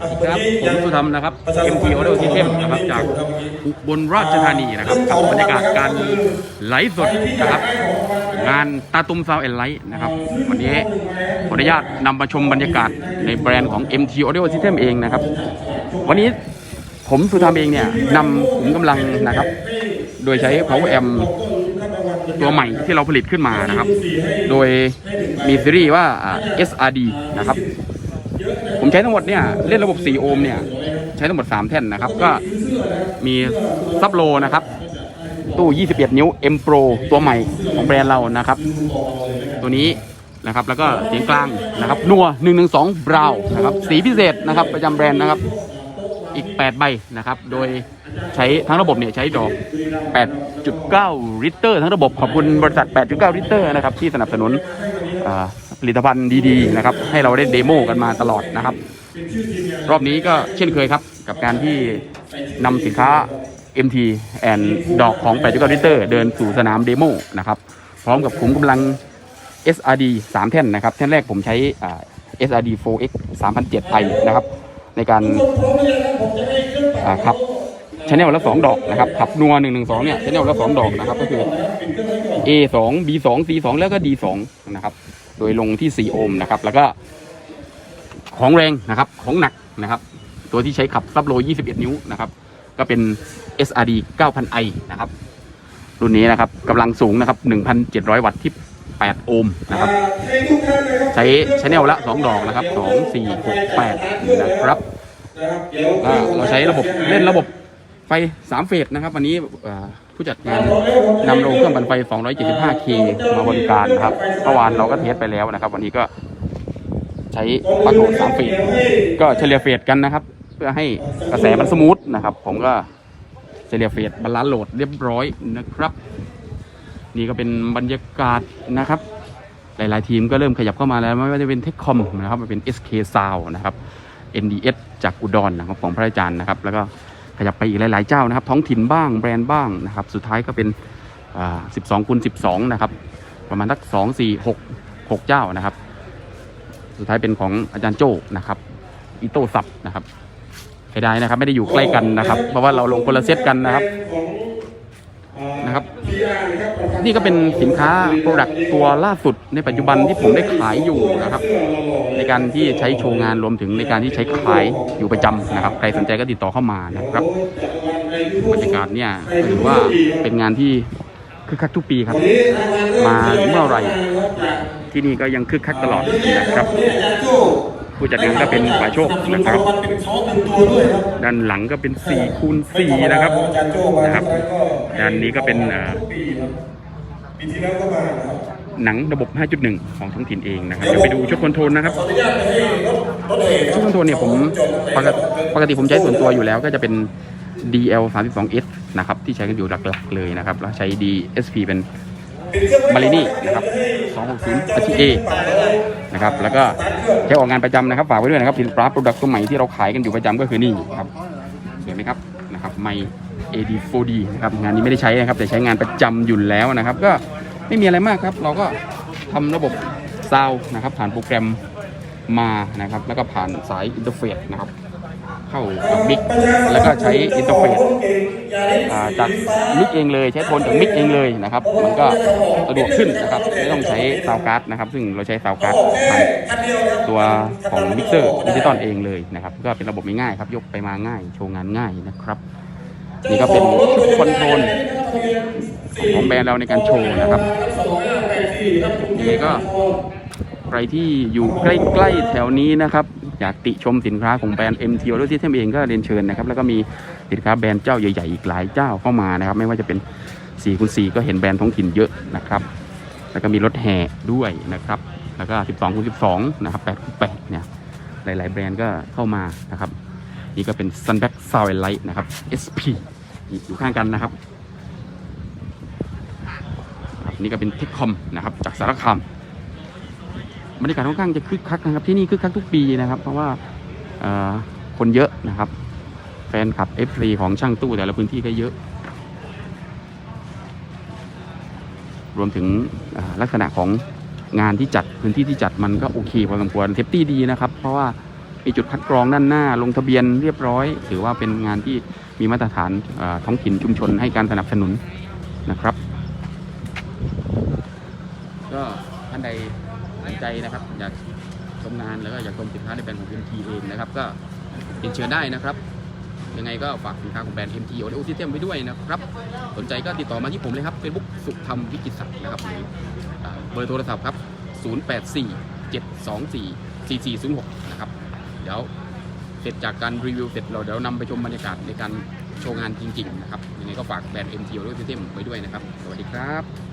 ครับผมสุธรรมนะครับ MT Auto System นะครับจากอุบลราชธานีนะครับกับบรรยากาศการไลฟ์สดนะครับ งานตาตุมซาวเอ็นไลท์นะครับ วันนี้ขออนุญาตนำมาชมบรรยากาศในแบรนด์ของ MT Audio System เองนะครับ วันนี้ผมสุธรรมเองเนี่ยนำขุมกำลังนะครับ โดยใช้ power amp ตัวใหม่ที่เราผลิตขึ้นมานะครับ โดยมีซีรีส์ว่าอ่า SRD นะครับ ผมใช้ทั้งหมดเนี่ยเล่นระบบ 4 โอห์มเนี่ยใช้ทั้งหมด 3 แท่นนะครับ ก็มีซับโลนะครับ ตู้ 21 นิ้ว M Pro ตัวใหม่ของแบรนด์เรานะครับ ตัวนี้นะครับแล้วก็เสียงกลางนะครับนัว112บราวนะครับสีพิเศษนะครับประจำแบรนด์นะครับอีก 8 ใบนะครับ โดยใช้ทั้งระบบเนี่ยใช้ดอก 8.9 ลิตรทั้งระบบขอบคุณบริษัท 8.9 ลิตรนะครับที่สนับสนุนอ่า ผลิตภัณฑ์ดีๆนะครับให้เราได้เดโมกันมาตลอดนะครับ รอบนี้ก็เช่นเคยครับ กับการที่นำสินค้า MT แอนดอกของ8.9ลิตรเดินสู่สนามเดโมนะครับพร้อมกับขุมกำลัง SRD 3 แท่นนะครับ แท่นแรกผมใช้ SRD 4X 3007 i นะครับ ในการอ่าขับชแนลละ2ดอกนะครับขับนัว112เนี่ยชแนลละ2ดอกนะครับ ก็คือ A 2 B 2 C 2แล้วก็ D 2นะครับ โดยลงที่ 4 โอห์มนะครับ แล้วก็ของแรงนะครับของหนักนะครับ ตัวที่ใช้ขับซับโล 21 นิ้วนะครับ ก็เป็น SRD 9000i นะครับ รุ่นนี้นะครับกำลังสูงนะครับ 1,700 วัตต์ที่ 8 โอห์มนะครับ ใช้ชแนลละ 2 ดอกนะครับ 2 4 6 8 นะครับก็เราใช้ระบบเล่นระบบไฟ 3 เฟสนะครับ วันนี้ ผู้จัดงานนำโรงเครื่องปั่นไฟ 275K มาบริการนะครับเมื่อวานเราก็เทสไปแล้วนะครับ วันนี้ก็ใช้ปลั๊กโหลด3เฟสก็เฉลี่ยเฟสกันนะครับ เพื่อให้กระแสมันสมูทนะครับ ผมก็เฉลี่ยเฟสบาลานซ์โหลดเรียบร้อยนะครับ นี่ก็เป็นบรรยากาศนะครับ หลาย ๆ ทีมก็เริ่มขยับเข้ามาแล้ว ไม่ว่าจะเป็นเทคคอมนะครับมาเป็น SK Sound นะครับ NDS จากอุดรนะครับของพระอาจารย์นะครับ แล้วก็ ขยับไปอีกหลาย ๆ เจ้านะครับ ท้องถิ่นบ้างแบรนด์บ้างนะครับ สุดท้ายก็เป็นอ่า12คูณ12นะครับ ประมาณสัก2 4 6 6เจ้านะครับ สุดท้ายเป็นของอาจารย์โจ้นะครับอิโต้ซับนะครับใครได้นะครับ ไม่ได้อยู่ใกล้กันนะครับ เพราะว่าเราลงคนละเซตกันนะครับ นี่ก็เป็นสินค้าโปรดักต์ตัวล่าสุดในปัจจุบันที่ผมได้ขายอยู่นะครับ ในการที่ใช้โชว์งานรวมถึงในการที่ใช้ขายอยู่ประจำนะครับ ใครสนใจก็ติดต่อเข้ามานะครับบรรยากาศเนี่ยถือว่าเป็นงานที่คึกคักทุกปีครับ มาเมื่อไรที่นี่ก็ยังคึกคักตลอดนะครับผู้จัดงานก็เป็นฝ่ายโชคนะครับด้านหลังก็เป็น4คูณ4นะครับนะครับ ด้านนี้ก็เป็นเอ่อปีที่แล้วก็มานะครับหนังระบบ 5.1 ของท้องถิ่นเองนะครับเดี๋ยวไปดูชุดคอนโทรลนะครับขออนุญาตไปให้รถรถเอกชุดคอนโทรลเนี่ยผมปกติปกติผมใช้ส่วนตัวอยู่แล้วก็จะเป็น DL 32S นะครับที่ใช้กันอยู่หลักๆเลยนะครับ แล้วใช้ DSP เป็นมารินี่นะครับ 260 RTA นะครับ แล้วก็ใช้ออกงานประจำนะครับ ฝากไว้ด้วยนะครับสินค้าโปรดักต์ตัวใหม่ที่เราขายกันอยู่ประจำก็คือนี่ครับสวยไหมครับนะครับไม AD4D นะครับงานนี้ไม่ได้ใช้นะครับแต่ใช้งานประจำอยู่แล้วนะครับ ก็ไม่มีอะไรมากครับ เราก็ทำระบบซาวนะครับ ผ่านโปรแกรมมานะครับ แล้วก็ผ่านสายอินเทอร์เฟซนะครับ เข้ากับมิกแล้วก็ใช้อินเทอร์เฟซอ่าจากมิกเองเลยใช้โทนจากมิกเองเลยนะครับ มันก็สะดวกขึ้นนะครับ ไม่ต้องใช้ซาวการ์ดนะครับ ซึ่งเราใช้ซาวการ์ดผ่านตัวของมิกเซอร์ดิจิตอลเองเลยนะครับ ก็เป็นระบบง่ายๆครับ ยกไปมาง่าย โชว์งานง่ายนะครับ นี่ก็เป็นชุดคอนโทรลของแบรนด์เราในการโชว์นะครับยังไงก็ใครที่อยู่ใกล้ๆแถวนี้นะครับอยากติชมสินค้าของแบรนด์ MT Auto System เองก็เรียนเชิญนะครับ แล้วก็มีสินค้าแบรนด์เจ้าใหญ่ๆอีกหลายเจ้าเข้ามานะครับ ไม่ว่าจะเป็น4คูณ4ก็เห็นแบรนด์ท้องถิ่นเยอะนะครับ แล้วก็มีรถแห่ด้วยนะครับ แล้วก็ 12คูณ12 นะครับ8คูณ8เนี่ยหลายๆแบรนด์ก็เข้ามานะครับ นี่ก็เป็น Sunback Sound Light นะครับ SP อยู่ข้างกันนะครับ นี่ก็เป็นเทคคอมนะครับ จากสารคามบรรยากาศค่อนข้างจะคึกคักนะครับที่นี่คึกคักทุกปีนะครับ เพราะว่าคนเยอะนะครับ แฟนคลับ F3 ของช่างตู้แต่ละพื้นที่ก็เยอะ รวมถึงลักษณะของงานที่จัดพื้นที่ที่จัดมันก็โอเคพอสมควรเซฟตี้ดีนะครับ เพราะว่า มีจุดคัดกรองด้านหน้าลงทะเบียนเรียบร้อย ถือว่าเป็นงานที่มีมาตรฐานท้องถิ่นชุมชนให้การสนับสนุนนะครับ ก็ท่านใดสนใจนะครับ อยากชมงานแล้วก็อยากชมสินค้าในแบรนด์ของ MT เองนะครับ ก็เรียนเชิญได้นะครับ ยังไงก็ฝากสินค้าของแบรนด์ MT Audio System ไว้ด้วยนะครับ สนใจก็ติดต่อมาที่ผมเลยครับ Facebook สุขธรรมวิจิตรศักดิ์นะครับหรือเบอร์โทรศัพท์ครับ 084 724 4406 นะครับ ดี๋ยวเสร็จจากการรีวิวเสร็จเราเดี๋ยวนำไปชมบรรยากาศในการโชว์งานจริง ๆ นะครับยังไงก็ฝากแบรนด์ MT Audio System ไว้ด้วยนะครับ สวัสดีครับ